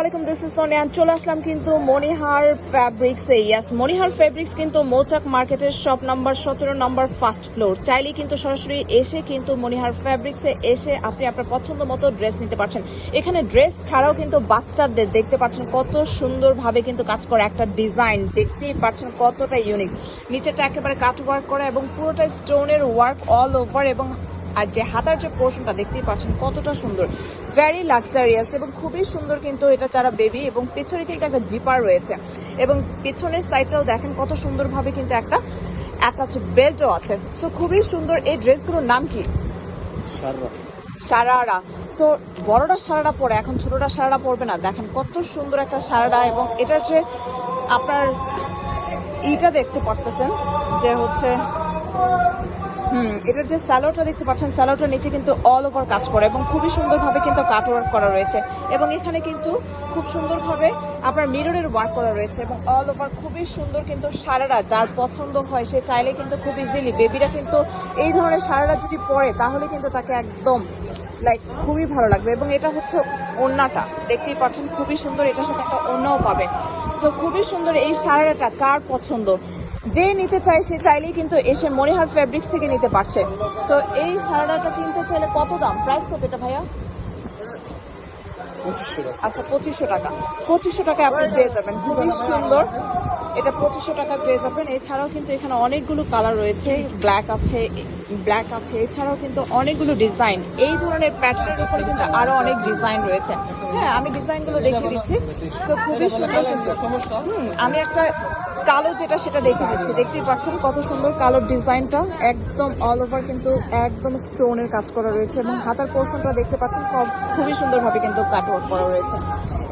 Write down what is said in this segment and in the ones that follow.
আলাইকুম this is Sonia চলে আসলাম কিন্তু মনিহার ফ্যাব্রিক্স ইয়াস মনিহার ফ্যাব্রিক্স কিন্তু মৌচাক মার্কেটের শপ নাম্বার সতেরো নাম্বার ফার্স্ট ফ্লোর চাইলেই কিন্তু সরাসরি এসে কিন্তু মনিহার ফ্যাব্রিক্স এসে আপনি আপনার পছন্দ মতো ড্রেস নিতে পারছেন। এখানে ড্রেস ছাড়াও কিন্তু বাচ্চাদের দেখতে পাচ্ছেন কত সুন্দরভাবে কিন্তু কাজ করে একটা ডিজাইন দেখতেই পাচ্ছেন কতটা ইউনিক নিচেটা একেবারে কাট ওয়ার্ক করা এবং পুরোটা স্টোনের ওয়ার্ক অল ওভার এবং আর যে হাতার যে পোর্শনটা দেখতেই পাচ্ছেন কতটা সুন্দর। ভেরি লাক্সারিয়াস এবং খুবই সুন্দর কিন্তু এটা যারা বেবি এবং পেছনে কিন্তু একটা জিপার রয়েছে। এবং পেছনের সাইডটাও দেখেন কত সুন্দরভাবে কিন্তু একটা অ্যাটাচ বেল্টও আছে। সো খুবই সুন্দর এই ড্রেসগুলোর নাম কি? সারারা। সো বড়টা সারারা পরে এখন ছোটটা সারারা পরবে না। দেখেন কত সুন্দর একটা সারারা এবং এটার যে আপনার ইটা দেখতে পারতেছেন যে হচ্ছে হুম, এটার যে স্যালোটা দেখতে পাচ্ছেন, স্যালোটার নিচে কিন্তু অল ওভার কাজ করে এবং খুবই সুন্দরভাবে কিন্তু কাট ওয়ার্ক করা রয়েছে। এবং এখানে কিন্তু খুব সুন্দরভাবে আপনার মিররের ওয়ার্ক করা রয়েছে এবং অল ওভার খুবই সুন্দর কিন্তু সারারা যার পছন্দ হয়, সে চাইলে কিন্তু খুব ইজিলি বেবিরা কিন্তু এই ধরনের সারারা যদি পরে, তাহলে কিন্তু তাকে একদম লাইক খুবই ভালো লাগবে। এবং এটা হচ্ছে ওড়নাটা দেখতেই পাচ্ছেন, খুবই সুন্দর, এটার সাথে একটা ওড়নাও পাবেন সো খুবই সুন্দর এই সারারাটা কার পছন্দ? যে নিতে চায় সে চাইলেই কিন্তু এসে মনিহার ফেব্রিক্স থেকে নিতে পারছে। সো এই সারারাটা কিনতে চাইলে কত দাম? প্রাইস কত এটা ভাইয়া? আচ্ছা পঁচিশশো টাকা। পঁচিশশো টাকায় আপনি পেয়ে যাবেন। খুবই সুন্দর। এটা পঁচিশশো টাকা পেয়ে যাবেন। এছাড়াও কিন্তু এখানে অনেকগুলো কালার রয়েছে। ব্ল্যাক আছে ব্ল্যাক আছে। এছাড়াও কিন্তু অনেকগুলো ডিজাইন এই ধরনের প্যাটার্নের উপরে কিন্তু আরও অনেক ডিজাইন রয়েছে। হ্যাঁ আমি ডিজাইনগুলো দেখে দিচ্ছি। তো খুবই সুন্দর। আমি একটা কালো যেটা সেটা দেখে দিচ্ছি দেখতেই পাচ্ছেন কত সুন্দর কালোর ডিজাইনটা। একদম অল ওভার কিন্তু একদম স্টোনের কাজ করা রয়েছে এবং হাতার পোর্শনটা দেখতে পাচ্ছেন খুব- খুবই সুন্দরভাবে কিন্তু কাট ওয়ার্ক করা রয়েছে।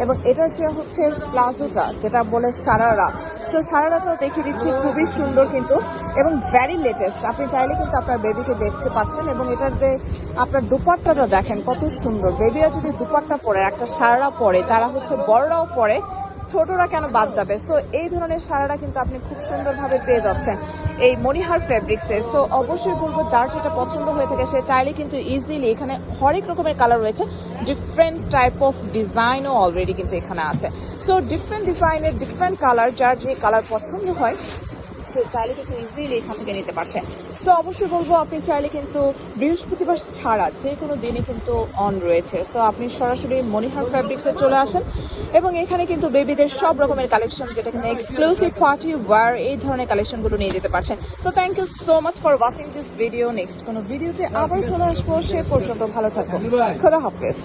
এবং এটার যে হচ্ছে প্লাজোটা যেটা বলে সারারা। সো সারারাটাও দেখিয়ে দিচ্ছি, খুবই সুন্দর কিন্তু এবং ভ্যারি লেটেস্ট আপনি চাইলে কিন্তু আপনার বেবিকে দেখতে পাচ্ছেন এবং এটার যে আপনার দুপাট্টাটা দেখেন কত সুন্দর। বেবিরা যদি দুপাট্টা পরে, একটা সারারা পরে, যারা হচ্ছে বড়রাও পরে ছোটরা কেন বাদ যাবে? সো এই ধরনের সারাটা কিন্তু আপনি খুব সুন্দরভাবে পেয়ে যাচ্ছেন এই মনিহার ফেব্রিক্সে সো অবশ্যই বলব, যার যেটা পছন্দ হয়ে থাকে সে চাইলে কিন্তু ইজিলি এখানে হরেক রকমের কালার রয়েছে। ডিফারেন্ট টাইপ অফ ডিজাইনও অলরেডি কিন্তু এখানে আছে। সো ডিফারেন্ট ডিজাইনের ডিফারেন্ট কালার যার যে কালার পছন্দ হয় সে চাইলে কিন্তু ইজিলি এখান থেকে নিতে পারছে। সো অবশ্যই বলব আপনি চাইলে কিন্তু বৃহস্পতিবার ছাড়া যে কোনো দিনই কিন্তু অন রয়েছে। সো আপনি সরাসরি মনিহার ফ্যাব্রিক্সে চলে আসেন এবং এখানে কিন্তু বেবিদের সব রকমের কালেকশন যেটা কিনা এক্সক্লুসিভ পার্টি ওয়ার এই ধরনের কালেকশনগুলো নিয়ে যেতে পারছেন। So thank you so much for watching this video next কোনো ভিডিওতে আবার চলে আসব। সে পর্যন্ত ভালো থাকব খোদা হাফেজ।